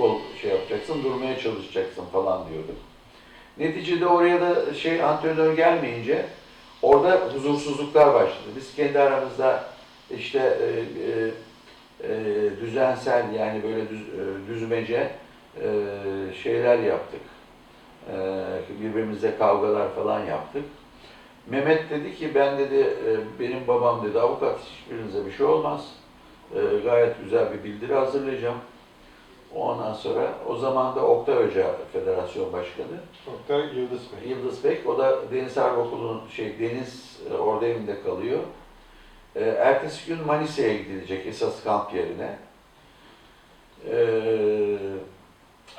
kol şey yapacaksın, durmaya çalışacaksın falan diyorduk. Neticede oraya da şey antrenör gelmeyince orada huzursuzluklar başladı. Biz kendi aramızda işte e, e, e, düzensel yani böyle düz, e, düzmece e, şeyler yaptık. E, birbirimizle kavgalar falan yaptık. Mehmet dedi ki ben dedi e, benim babam dedi avukat hiçbirinize bir şey olmaz. E, gayet güzel bir bildiri hazırlayacağım. Ondan sonra o zaman da Oktay Hoca Federasyon Başkanı. Oktay Yıldız Bey. Yıldız Bek, o da Deniz Harp Okulu'nun şey Deniz e, orada evinde kalıyor. E, ertesi gün Manisa'ya gidilecek esas kamp yerine. E,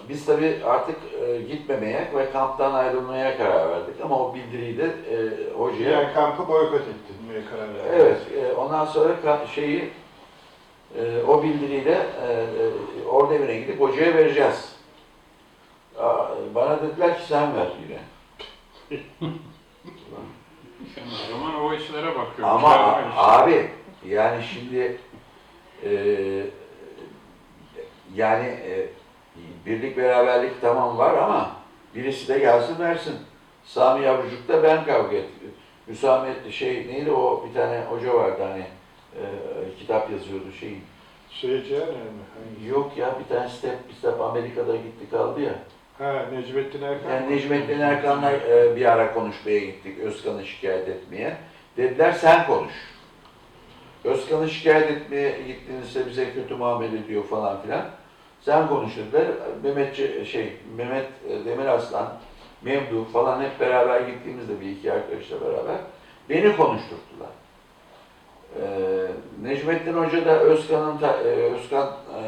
biz tabii artık e, gitmemeye ve kamptan ayrılmaya karar verdik ama o bildiriyi de e, hocaya Yani kampı boykot ettirmeye karar verdi. Evet, e, ondan sonra şeyi e, o bildiriyle e, e, orada evine gidip hocaya vereceğiz. Aa, Bana dediler ki sen ver yine. O zaman o işlere bakıyorsun. Ama abi yani şimdi e, yani e, birlik beraberlik tamam var ama birisi de gelsin versin. Sami Yavrucuk'ta ben kavga ettim. Hüsametli şey neydi o bir tane hoca vardı hani e, kitap yazıyordu şeyin. Yani mi? Yok ya bir tane step bir step Amerika'da gitti kaldı ya. Ha Necmettin Erkan. Yani Necmettin Erkan'la e, bir ara konuşmaya gittik Özkan'ı şikayet etmeye. Dediler sen konuş. Özkan'ı şikayet etmeye gittiğinizde bize kötü muamele ediyor falan filan. Sen konuş dediler. Mehmet şey Mehmet e, Demirarslan, Memduh falan hep beraber gittiğimizde bir iki arkadaşla beraber beni konuşturttular. Ee, Necmettin Hoca da Özkan'ın e, Özkan e,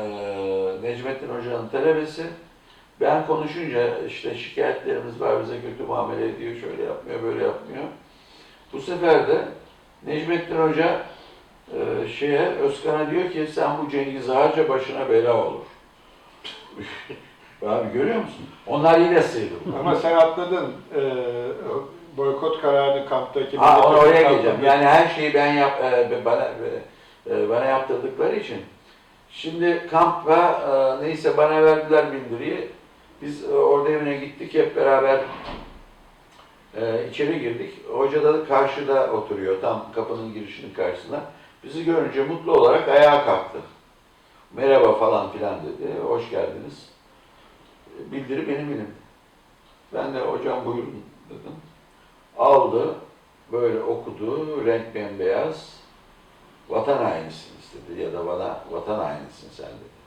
Necmettin Hoca'nın talebesi. Ben konuşunca işte şikayetlerimiz var bize kötü muamele ediyor, şöyle yapmıyor, böyle yapmıyor. Bu sefer de Necmettin Hoca e, şeye Özkan'a diyor ki sen bu Cengiz harca başına bela olur. Abi görüyor musun? Onlar yine sıyrıldı. Ama sen atladın. Ee, boykot kararını kamptaki... Ha onu oraya geleceğim. Yani her şeyi ben yap e, bana e, bana yaptırdıkları için. Şimdi kampa e, neyse bana verdiler bildiriyi. Biz e, orada evine gittik hep beraber e, içeri girdik. Hoca da karşıda oturuyor tam kapının girişinin karşısında. Bizi görünce mutlu olarak ayağa kalktı. Merhaba falan filan dedi. Hoş geldiniz. E, Bildiri benim elimde. Ben de hocam buyurun dedim. Aldı, böyle okudu, renk bembeyaz. Vatan hainisin istedi ya da bana vatan hainisin sen dedi.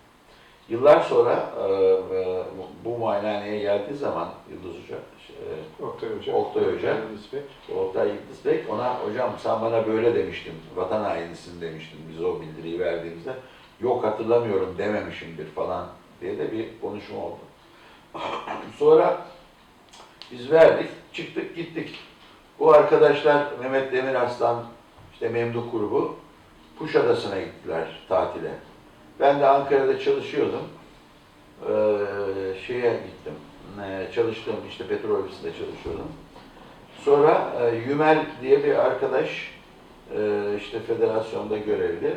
Yıllar sonra e, e, bu muayenehaneye geldiği zaman Yıldız Hoca, e, Oktay Hoca. Oktay Hoca. Oktay Yıldız Bek ona hocam sen bana böyle demiştin, vatan hainisin demiştin biz o bildiriyi verdiğimizde. Yok hatırlamıyorum dememişimdir falan diye de bir konuşma oldu. Sonra biz verdik, çıktık gittik. Bu arkadaşlar Mehmet Demiraslan, işte Memduh grubu Kuşadası'na gittiler tatile. Ben de Ankara'da çalışıyordum. Ee, şeye gittim. Ee, çalıştığım işte petrol ofisinde çalışıyordum. Sonra e, Yümel diye bir arkadaş e, işte federasyonda görevli.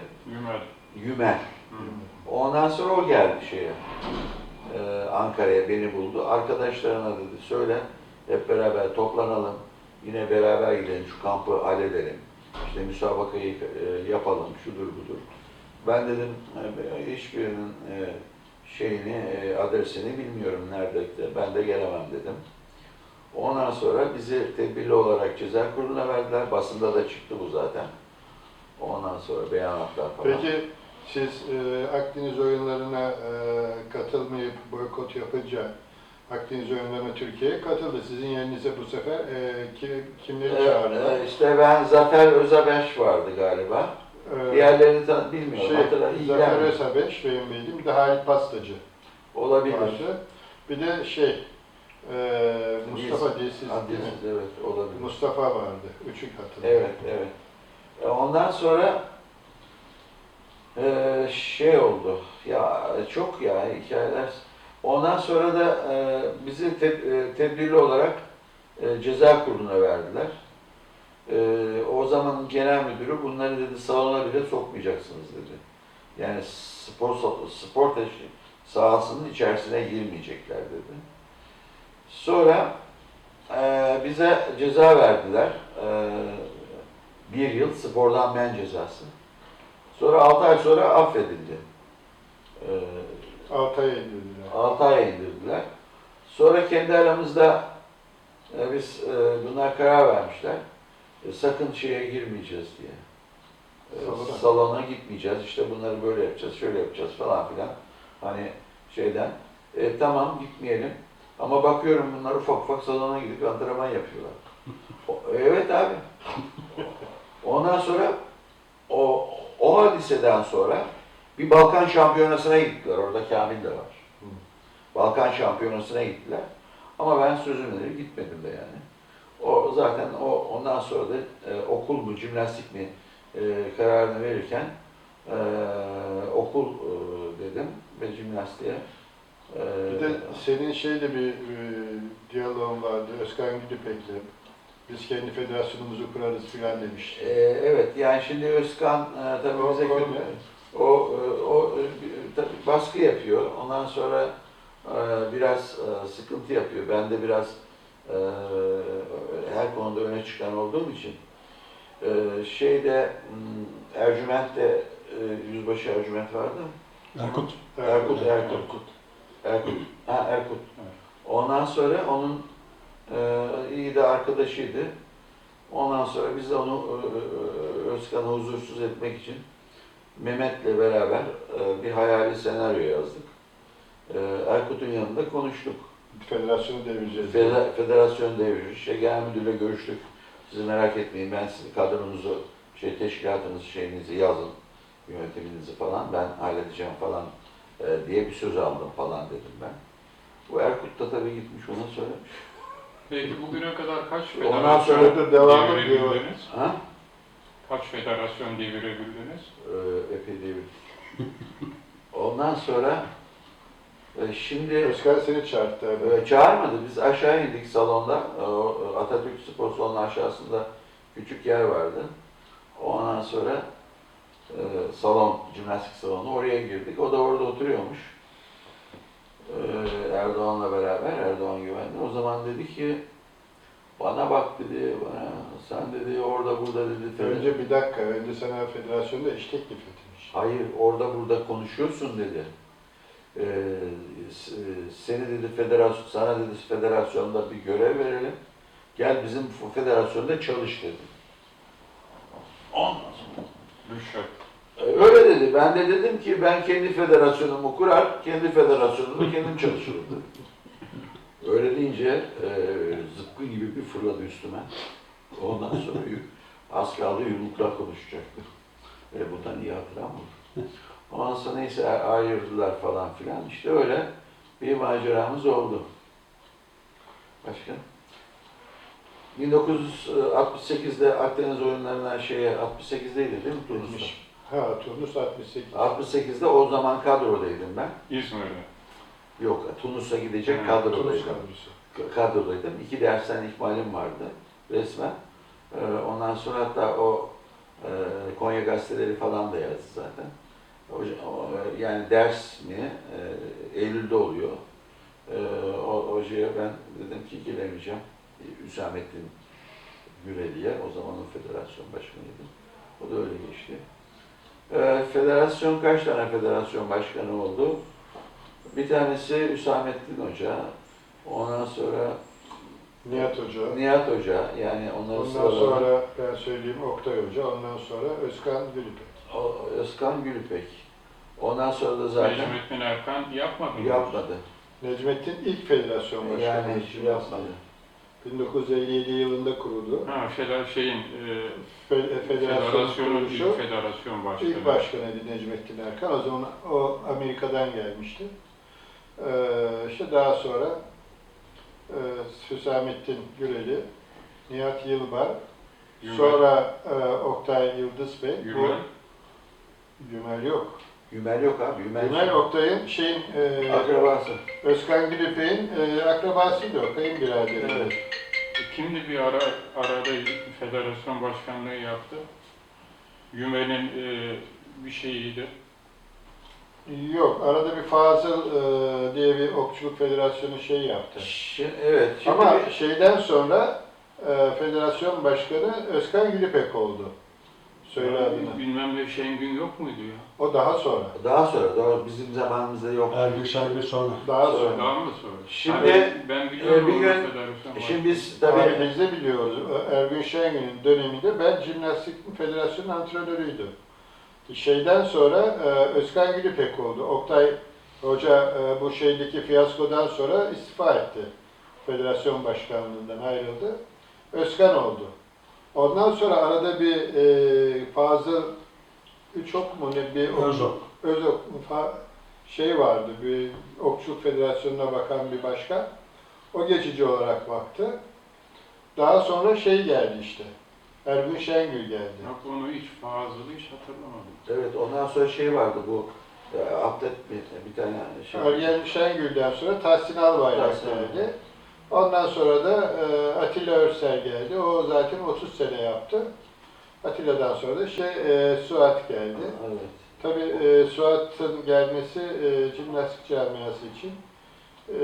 Yümel. Hı. Ondan sonra o geldi şeye. e, Ankara'ya beni buldu. Arkadaşlarına dedi söyle hep beraber toplanalım. Yine beraber gidelim şu kampı halledelim. İşte müsabakayı e, yapalım şudur budur. Ben dedim e, hiçbirinin e, şeyini e, adresini bilmiyorum nerede ben de gelemem dedim. Ondan sonra bizi tedbirli olarak ceza kuruluna verdiler. Basında da çıktı bu zaten. Ondan sonra beyanatlar falan. Peki siz e, Akdeniz oyunlarına e, katılmayıp boykot yapınca Akdeniz oyunlarına Türkiye'ye katıldı. Sizin yerinize bu sefer e, ki, kimleri Evet, çağırdılar? e, işte ben Zafer Özabeş vardı galiba. Ee, Diğerlerini tan bilmiyorum. şey, Hatırla, Zafer. Özabeş benim bildiğim, bir de Halit Pastacı Olabilir. vardı. Bir de şey, e, Mustafa diye siz değil mi? Evet olabilir. Mustafa vardı. Üçü katıldı. Evet, evet. E, Ondan sonra e, şey oldu. Ya çok ya hikayeler. Ondan sonra da e, bizi te, e, tedbirli olarak e, ceza kuruluna verdiler. E, o zamanın genel müdürü bunları dedi salona bile sokmayacaksınız dedi. Yani spor spor sahasının içerisine girmeyecekler dedi. Sonra eee, bize ceza verdiler. Eee, bir yıl spordan men cezası. Sonra 6 ay sonra affedildi. Eee 6 ay indirdiler. 6 ay indirdiler. Sonra kendi aramızda e, biz e, bunlar karar vermişler. E, sakın şeye girmeyeceğiz diye. E, Salona. salona gitmeyeceğiz. İşte bunları böyle yapacağız, şöyle yapacağız falan filan. Hani şeyden. E, tamam gitmeyelim. Ama bakıyorum bunlar ufak ufak salona gidip antrenman yapıyorlar. O- evet abi. Ondan sonra o, o hadiseden sonra bir Balkan şampiyonasına gittiler. Orada Kamil de var. Balkan şampiyonasına gittiler. Ama ben sözümü verip gitmedim de yani. O zaten o ondan sonra da e, okul mu, jimnastik mi e, kararını verirken e, okul e, dedim ve jimnastiğe e, Bir de senin şeyle bir e, diyaloğun vardı Özkan Gülüpek'le. Biz kendi federasyonumuzu kurarız filan demiş. e, evet yani şimdi Özkan e, tabii O bize konu kötü- ne? O, e, o e, tabii baskı yapıyor. Ondan sonra e, biraz e, sıkıntı yapıyor. Ben de biraz e, her konuda öne çıkan olduğum için e, şeyde m, Ercüment'te e, yüzbaşı Ercüment vardı. mı? Erkut. Erkut, Erkut. Erkut. Erkut. Ha, Erkut. Ondan sonra onun iyi de arkadaşıydı. Ondan sonra biz de onu Özkan'ı huzursuz etmek için Mehmet'le beraber bir hayali senaryo yazdık. E, Erkut'un yanında konuştuk. Federasyonu devireceğiz. Feder- Federasyon devri, şey, genel müdürle görüştük. Sizi merak etmeyin, ben sizin kadronuzu, şey, teşkilatınızı, şeyinizi yazın, yönetiminizi falan, ben halledeceğim falan e, diye bir söz aldım falan dedim ben. Bu Erkut da tabii gitmiş ona söylemiş. Peki bugüne kadar kaç Ondan sonra federasyon da devamı diyor. devirebildiniz? Ha? Kaç federasyon devirebildiniz? Ee, epey devir. Ondan sonra e, şimdi Özkan seni çağırdı abi. e, çağırmadı. Biz aşağı indik salonda. E, o Atatürk Spor Salonu'nun aşağısında küçük yer vardı. Ondan sonra e, salon, jimnastik salonu oraya girdik. O da orada oturuyormuş. E, Erdoğan'la beraber, Erdoğan güvenli. O zaman dedi ki bana bak dedi, bana, sen dedi orada burada dedi. Önce bir dakika, önce sana federasyonda iş teklif etmiş. Hayır, orada burada konuşuyorsun dedi. Ee, e, seni dedi federasyon, sana dedi federasyonda bir görev verelim. Gel bizim federasyonda çalış dedi. Sonra. Rüşvet. e, Öyle dedi. Ben de dedim ki ben kendi federasyonumu kurar, kendi federasyonumda kendim çalışırım dedim. Öyle deyince e, zıpkı gibi bir fırladı üstüme. Ondan sonra az kaldı yumrukla konuşacaktı. E, bundan iyi hatıram olur. Ondan sonra neyse ayırdılar falan filan. İşte öyle bir maceramız oldu. Başka? 1968'de Akdeniz oyunlarına şeye 68'deydi değil mi Tunus'ta? 70. Ha, Turnus 68. 68'de o zaman kadrodaydım ben. İzmir'de. Yok, Tunus'a gidecek Hmm, Tunus kadrodaydım. kadrosu. Kadrodaydım. İki dersten ihmalim vardı resmen. Ee, ondan sonra hatta o e, Konya gazeteleri falan da yazdı zaten. Yani ders mi? E, Eylül'de oluyor. E, o, hocaya ben dedim ki gelemeyeceğim. Hüsamettin Güreli'ye, o zaman o federasyon başkanıydı. O da öyle geçti. E, federasyon kaç tane federasyon başkanı oldu? Bir tanesi Hüsamettin Hoca, ondan sonra Nihat Hoca. Nihat Hoca, yani onların Ondan sıraları- sonra ben söyleyeyim Oktay Hoca, ondan sonra Özkan Gülüpek. O- Özkan Gülüpek. Ondan sonra da zaten Necmettin Erkan yapmadı mı? yapmadı. Necmettin ilk federasyon başkanı. Yani hiç yapmadı. 1957 yılında kuruldu. Ha, feder şeyin, e, Fe- Federasyon federasyonun kuruluşu. ilk federasyon başkanı. İlk başkanıydı Necmettin Erkan. O zaman o Amerika'dan gelmişti. Ee, işte daha sonra e, Hüsamettin Güreli, Nihat Yılbar, Gümel. sonra e, Oktay Yıldız Bey. Bu, Gümel yok. Gümel yok abi. Gümel, Gümel Oktay'ın şeyin, e, akrabası. Özkan Gülüpek'in e, akrabasıydı o, kayınbiraderi. Evet. Kimdi bir ara arada federasyon başkanlığı yaptı? Gümel'in e, bir şeyiydi. Yok, arada bir Fazıl e, diye bir okçuluk federasyonu şey yaptı. Şimdi, evet. Şimdi Ama bir- şeyden sonra e, federasyon başkanı Özkan Gülipek oldu. Söyle adını. Bilmem ne Şengün yok muydu ya? O daha sonra. daha sonra, doğru bizim zamanımızda yok. Ergün Şengül sonra. Daha Sonra. Daha mı sonra? Şimdi, ben, ben biliyorum e, bir gün-. Şimdi biz Tabii tabii biz de biliyoruz. Ergün Şengül'ün döneminde ben jimnastik federasyonu antrenörüydüm. Şeyden sonra e, Özkan Gülipek oldu. Oktay Hoca e, bu şeydeki fiyaskodan sonra istifa etti. Federasyon başkanlığından ayrıldı. Özkan oldu. Ondan sonra arada bir e, Fazıl Üçok mu ne bir Özok. Özok fa- şey vardı, bir Okçuluk Federasyonu'na bakan bir başkan. O geçici olarak baktı. Daha sonra şey geldi işte. Ergün Şengül geldi. Yok onu hiç fazla hiç hatırlamadım. evet ondan sonra şey vardı bu e, Abdet bir, bir tane şey. Ergen Şengül'den sonra Tahsin Albayrak Tahsin geldi. Ondan sonra da e, Atilla Örsel geldi. O zaten 30 sene yaptı. Atilla'dan sonra da şey e, Suat geldi. Evet. Tabii e, Suat'ın gelmesi e, jimnastik camiası için e,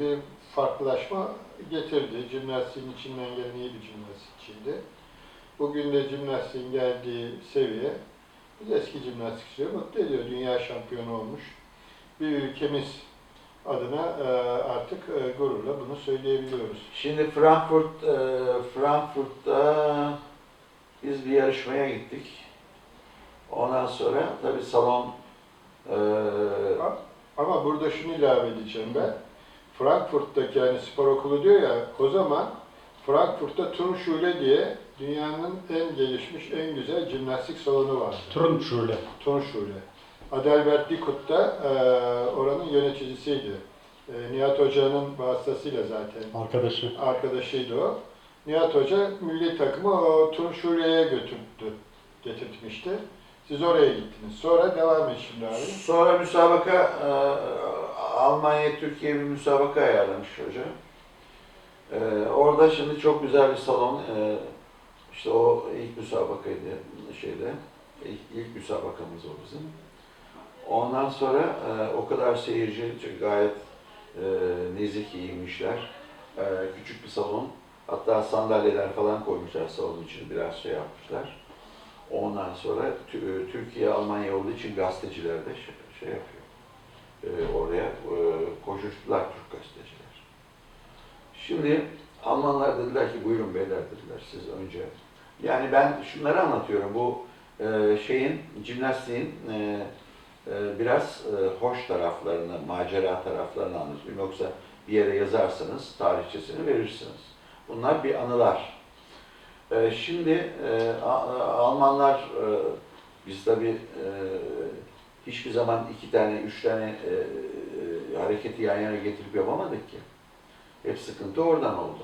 bir farklılaşma getirdi. Jimnastiğin içinden gelen iyi bir jimnastikçiydi. Bugün de jimnastiğin geldiği seviye biz eski jimnastikçileri mutlu ediyor. Dünya şampiyonu olmuş. Bir ülkemiz adına e, artık e, gururla bunu söyleyebiliyoruz. Şimdi Frankfurt, e, Frankfurt'ta biz bir yarışmaya gittik. Ondan sonra tabii salon e, Ama burada şunu ilave edeceğim ben. Frankfurt'taki hani spor okulu diyor ya, o zaman Frankfurt'ta Turnschule diye dünyanın en gelişmiş, en güzel jimnastik salonu vardı. Turun şöyle. Turnschule. Adalbert Dikut da e, oranın yöneticisiydi. E, Nihat Hoca'nın vasıtasıyla zaten Arkadaşı. arkadaşıydı o. Nihat Hoca milli takımı o Turnşule'ye götürdü, getirtmişti. Siz oraya gittiniz. Sonra devam et şimdi abi. Sonra müsabaka, e, Almanya, Türkiye bir müsabaka ayarlamış hoca. E, orada şimdi çok güzel bir salon, e, işte o ilk müsabakaydı şeyde, ilk, ilk müsabakamız o bizim. Ondan sonra e, o kadar seyirci, gayet e, nezik giyinmişler. E, küçük bir salon, hatta sandalyeler falan koymuşlar salon için biraz şey yapmışlar. Ondan sonra e, Türkiye, Almanya olduğu için gazeteciler de şey, şey yapıyor. E, oraya e, koşuştular Türk gazeteciler. Şimdi Almanlar dediler ki buyurun beyler dediler siz önce. Yani ben şunları anlatıyorum. Bu e, şeyin, jimnastiğin e, e, biraz e, hoş taraflarını, macera taraflarını anlatıyorum. Yoksa bir yere yazarsanız tarihçesini verirsiniz. Bunlar bir anılar. Ee, Şimdi e, Almanlar, e, biz tabii e, hiçbir zaman iki tane, üç tane hareketi yan yana getirip yapamadık ki. Hep sıkıntı oradan oldu.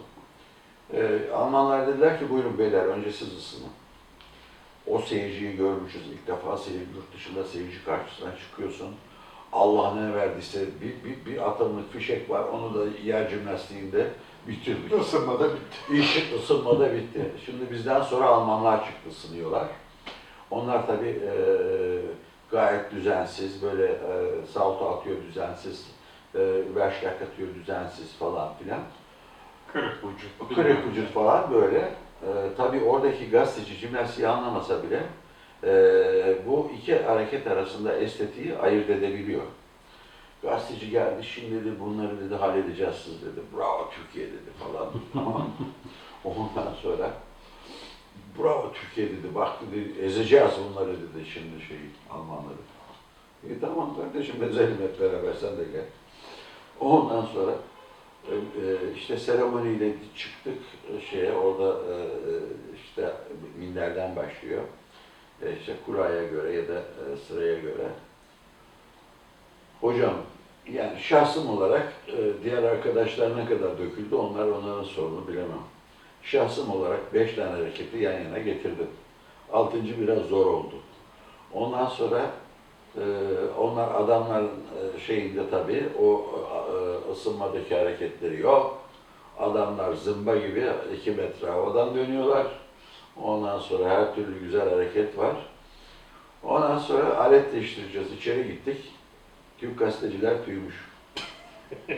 E, Almanlar dediler ki buyurun beyler önce siz ısının. O seyirciyi görmüşüz ilk defa seyirci, yurt dışında seyirci karşısına çıkıyorsun. Allah ne verdiyse bir, bir, bir atımlık fişek var onu da yer jimnastiğinde bitirdik. Isınmada bitti. İş ısınmada bitti. Şimdi bizden sonra Almanlar çıktı ısınıyorlar. Onlar tabii e, gayet düzensiz, böyle e, salto atıyor düzensiz, e, verşlak atıyor düzensiz falan filan. Kırık vücut. Kırık vücut falan böyle. E, tabii oradaki gazeteci jimnastiği anlamasa bile e, bu iki hareket arasında estetiği ayırt edebiliyor. Gazeteci geldi, şimdi dedi bunları dedi halledeceğiz siz dedi. Bravo Türkiye dedi falan. Ondan sonra bravo Türkiye dedi. Bak dedi ezeceğiz bunları dedi şimdi şey Almanları. İyi tamam kardeşim ezelim hep beraber sen de gel. Ondan sonra e, e, işte seremoniyle çıktık e, şeye orada e, e, işte minderden başlıyor. E, işte kuraya göre ya da e, sıraya göre. Hocam yani şahsım olarak e, diğer arkadaşlar ne kadar döküldü onlar onların sorunu bilemem. Şahsım olarak beş tane hareketi yan yana getirdim. Altıncı biraz zor oldu. Ondan sonra e, onlar adamların e, şeyinde tabii o e, ısınmadaki hareketleri yok. Adamlar zımba gibi iki metre havadan dönüyorlar. Ondan sonra her türlü güzel hareket var. Ondan sonra alet değiştireceğiz. İçeri gittik. Türk gazeteciler tüymüş.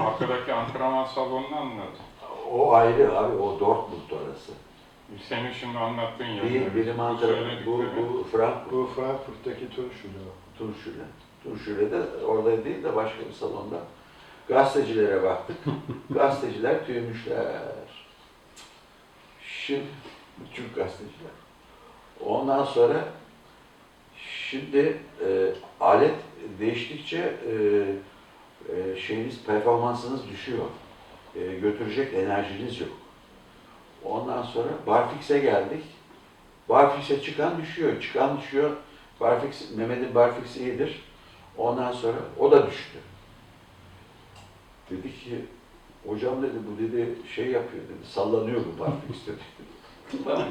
Arkadaki antrenman salonunu anlat. O ayrı abi, o Dortmund orası. Senin şimdi anlattığın yer. Değil, benim antrenman, bu, bu Frankfurt, Bu Frankfurt'taki Turşulu. Turşule. Turşule'de, orada değil de başka bir salonda. Gazetecilere baktık. Gazeteciler tüymüşler. Şimdi, Türk gazeteciler. Ondan sonra şimdi e, alet değiştikçe e, e, şeyiniz, performansınız düşüyor. E, götürecek enerjiniz yok. Ondan sonra Barfix'e geldik. Barfix'e çıkan düşüyor, çıkan düşüyor. Barfix, Mehmet'in Barfix iyidir. Ondan sonra o da düştü. Dedi ki, hocam dedi bu dedi şey yapıyor dedi, sallanıyor bu Barfix dedi.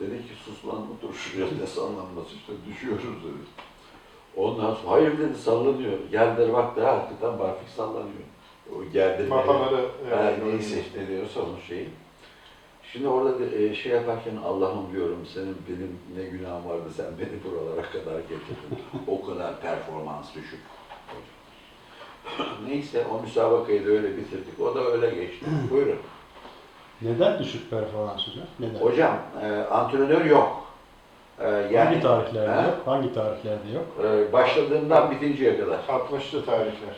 Dedi ki sus lan otur şuraya ne sallanması işte düşüyoruz dedi. Ondan sonra hayır dedi sallanıyor. Geldiler baktı ha, hakikaten Barfix sallanıyor. O gerdirme. Mapaları Ha, evet, neyse işte diyorsa onun şeyi. Şimdi orada bir, e, şey yaparken Allah'ım diyorum senin benim ne günahım vardı sen beni buralara kadar getirdin. o kadar performans düşük. Neyse o müsabakayı da öyle bitirdik. O da öyle geçti. Buyurun. Neden düşük performans hocam? Neden? Hocam e, antrenör yok. E, yani Hangi tarihlerde Ha? yok? Hangi tarihlerde yok? e, başladığından bitinceye kadar. 60'lı tarihler.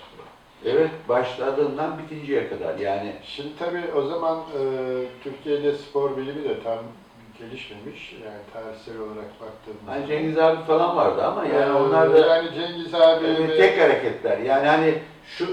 Evet başladığından bitinceye kadar. Yani Şimdi tabii o zaman e, Türkiye'de spor bilimi de tam gelişmemiş. Yani tarihsel olarak baktığımızda. hani Cengiz abi falan vardı ama yani Ee, onlar da Yani Cengiz abi Evet, ve- tek hareketler. Yani hani şu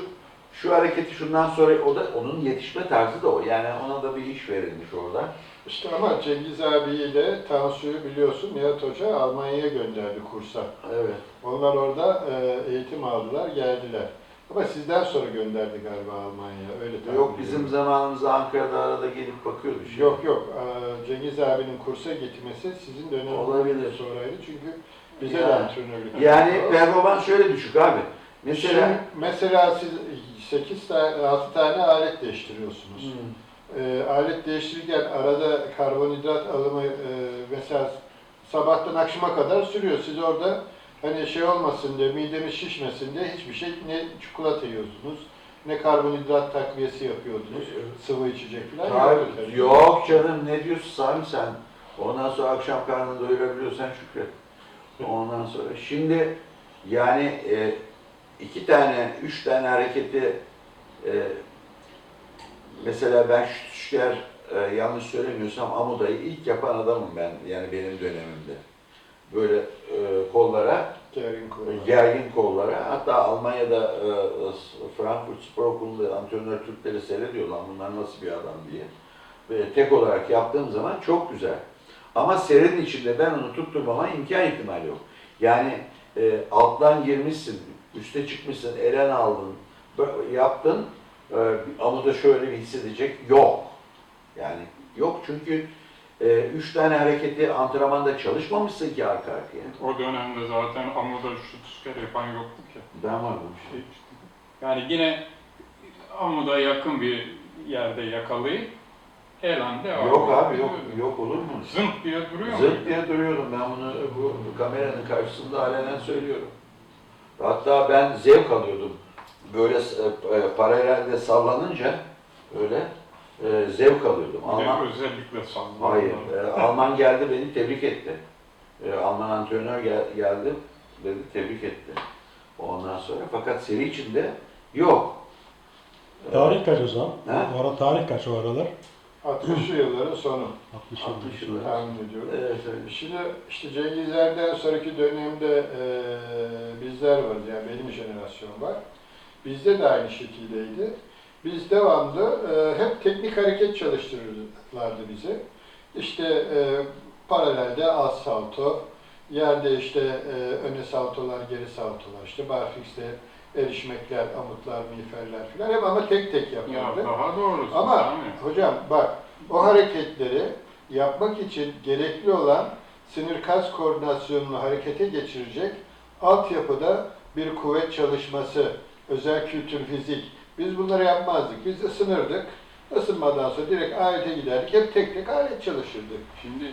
şu hareketi şundan sonra o da onun yetişme tarzı da o. Yani ona da bir iş verilmiş orada. işte ama Cengiz abiyle Tansu'yu biliyorsun Nihat Hoca Almanya'ya gönderdi kursa. Evet. Onlar orada e, eğitim aldılar, geldiler. Ama sizden sonra gönderdi galiba Almanya'ya. Öyle tahmin Yok bizim ediyorum. zamanımızda Ankara'da arada gelip bakıyordu. Şimdi. Yok yok. Ee, Cengiz abinin kursa gitmesi sizin döneminizden Olabilir. sonraydı. Çünkü bize Yani- de antrenörlük Yani performans şöyle düşük abi. Mesela Şimdi mesela siz 8 tane, 6 tane alet değiştiriyorsunuz. Hmm. Ee, alet değiştirirken arada karbonhidrat alımı e, mesela sabahtan akşama kadar sürüyor. Siz orada hani şey olmasın diye, midemiz şişmesin diye hiçbir şey ne çikolata yiyorsunuz, ne karbonhidrat takviyesi yapıyordunuz, sıvı içecek falan Tabii, yok canım ne diyorsun Sami sen? Ondan sonra akşam karnını doyurabiliyorsan şükret. Ondan sonra şimdi yani e, iki tane, üç tane hareketi e, mesela ben Stützker e, yanlış söylemiyorsam Amuda'yı ilk yapan adamım ben yani benim dönemimde. Böyle e, kollara Gergin kuvvet. gergin kollara. Hatta Almanya'da e, Frankfurt Spor Okulu'nda antrenör Türkleri seyrediyor lan bunlar nasıl bir adam diye. Ve tek olarak yaptığım zaman çok güzel. Ama serin içinde ben onu tutturmama imkan ihtimali yok. Yani e, alttan girmişsin, üste çıkmışsın, elen aldın, yaptın, e, amuda şöyle bir hissedecek yok. Yani yok çünkü e, üç tane hareketi antrenmanda çalışmamışsın ki arka arkaya. O dönemde zaten amuda şu tüsker yapan yoktu ki. Ben vardım işte. Yani yine amuda yakın bir yerde yakalayıp el anda Yok abi yok yok olur mu? Zınt diye duruyor Zırt muydu? diye duruyordum ben bunu bu kameranın karşısında alenen söylüyorum. Hatta ben zevk alıyordum. Böyle e, paralelde sallanınca öyle e, zevk alıyordum. Alman, özellikle sallandı. hayır, e, Alman geldi beni tebrik etti. E, Alman antrenör gel, geldi dedi tebrik etti. Ondan sonra fakat seri içinde yok. Tarih kaç o zaman? Ha? O ara tarih kaç o aralar? 60'lı yılların sonu 60 60 yıllar. yıllar. tahmin ediyorum. Evet, evet. Şimdi işte Cengizler'den sonraki dönemde e, bizler varız yani benim jenerasyon var. Bizde de aynı şekildeydi. Biz devamlı e, hep teknik hareket çalıştırırlardı bize. İşte e, paralelde az salto, yerde işte e, öne saltolar, geri saltolar, işte barfix'te erişmekler, amutlar, miğferler filan hep ama tek tek Ya yapardı. daha doğrusu Ama Sami. hocam bak o hareketleri yapmak için gerekli olan sinir kas koordinasyonunu harekete geçirecek altyapıda bir kuvvet çalışması, özel kültür fizik. Biz bunları yapmazdık. Biz ısınırdık. Isınmadan sonra direkt alete giderdik. Hep tek tek alet çalışırdık. Şimdi